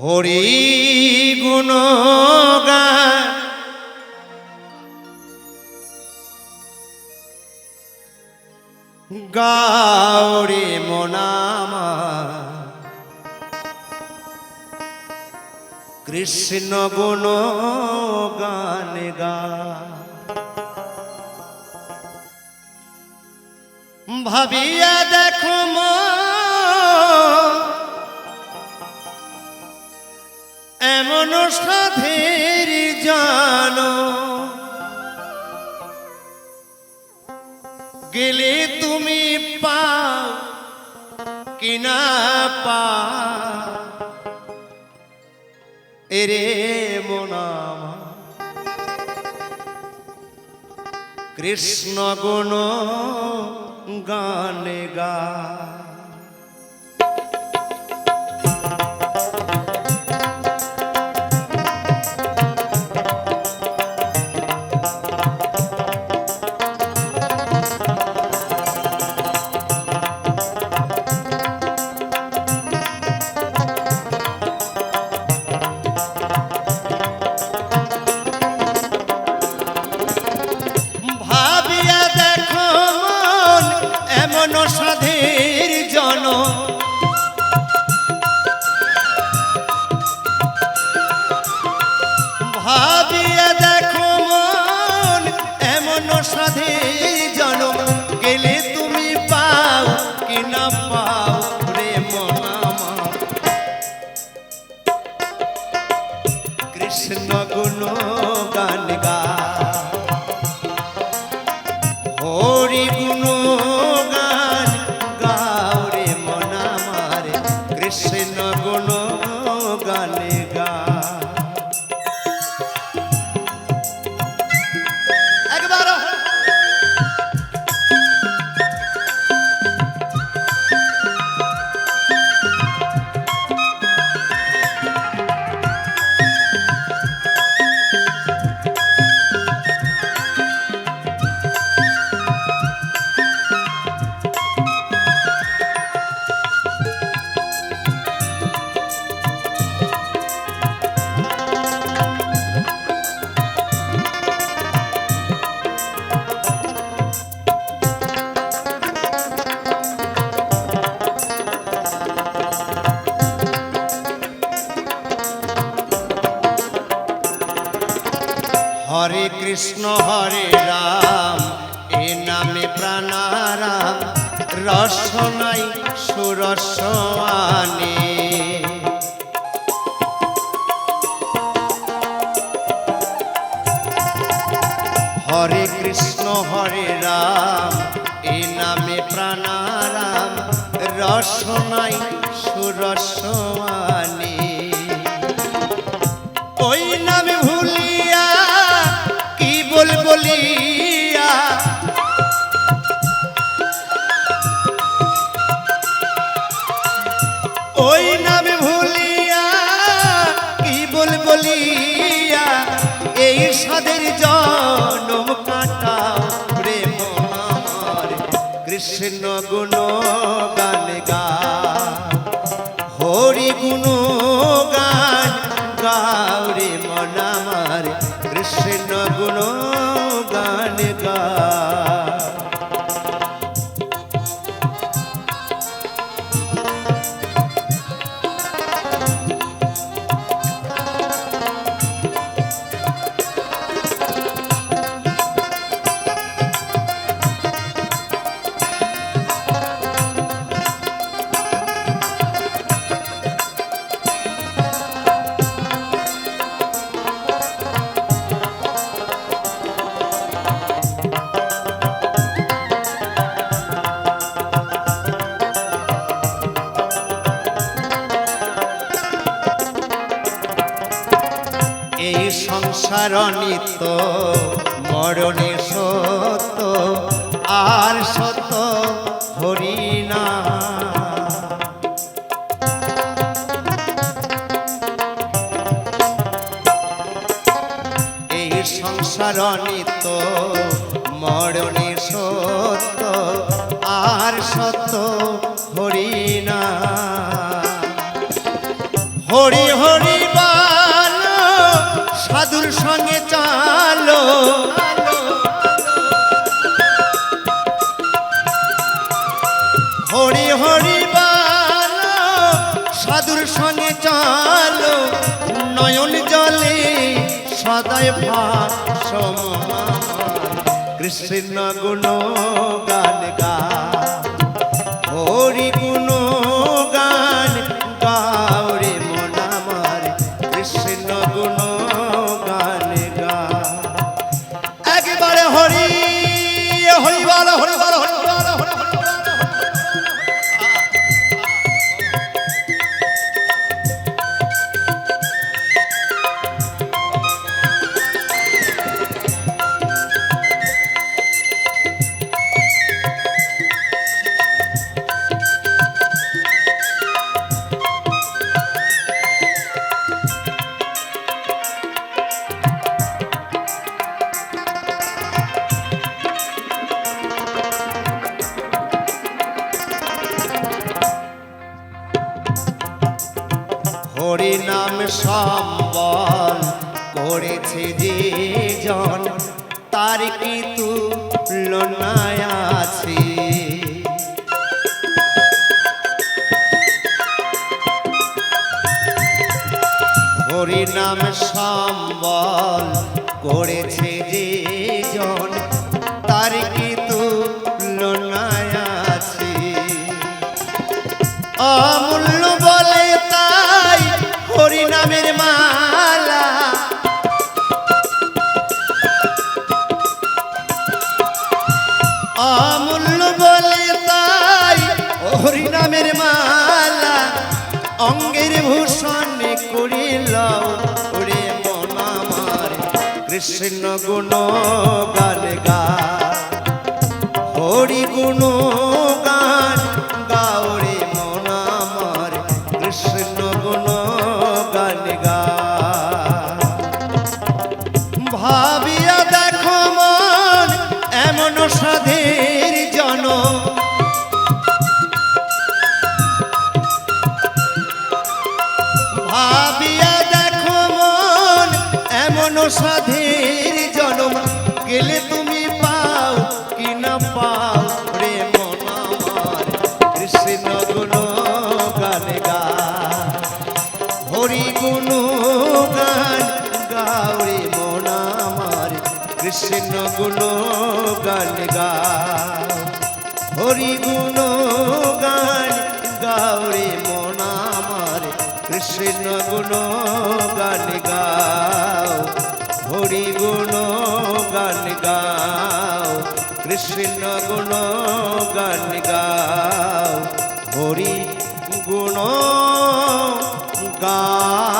হরি গুণ গাওরে মনামা কৃষ্ণ গুণ গান গা। ভাবিয়া দেখো মা এমন সাধের জানো। গেলে তুমি পাও কিনা পা এরে মনামা কৃষ্ণ গুণ গানে গা গুণ গান গা হরে রাম এ নামে প্রাণারাম, রসনাই সুরসওয়ানে হরে কৃষ্ণ, হরে রাম, এ নামে প্রাণারাম, রসনাই সুরসওয়ানে ওই কৃষ্ণ গুণ গান গা সংসার নিত্য মরণে সত্য আর সত্য হরিণা এই সংসার নিত্য মরণে সত্য আর সত্য নয়ন জলে সদায় পাশ কৃষ্ণ গুণ গান গা নাম সম্বল করেছে যে জন, তার কি তুলনায় আছে? হরি নাম সম্বল করেছে যে জন, তার কি অমূল্য বলে তাই হরি নামের মালা অঙ্গের ভূষণ করিল ওরে মন কৃষ্ণ গুণ গান গা। হরি গুণ গান গাওরে মন আমার, কৃষ্ণ গুণ গান গা। ভাবিয়া সাধের জন। ভাবিয়া দেখো মন এমন সাধের জনম। গেলে কৃষ্ণ গুণ গান গা হরি গুণ গান গাও রে মন আমার। কৃষ্ণ গুণ গান গাও। হরি গুণ গান গাও। কৃষ্ণ গুণ গান গাও। হরি গুণ গাও।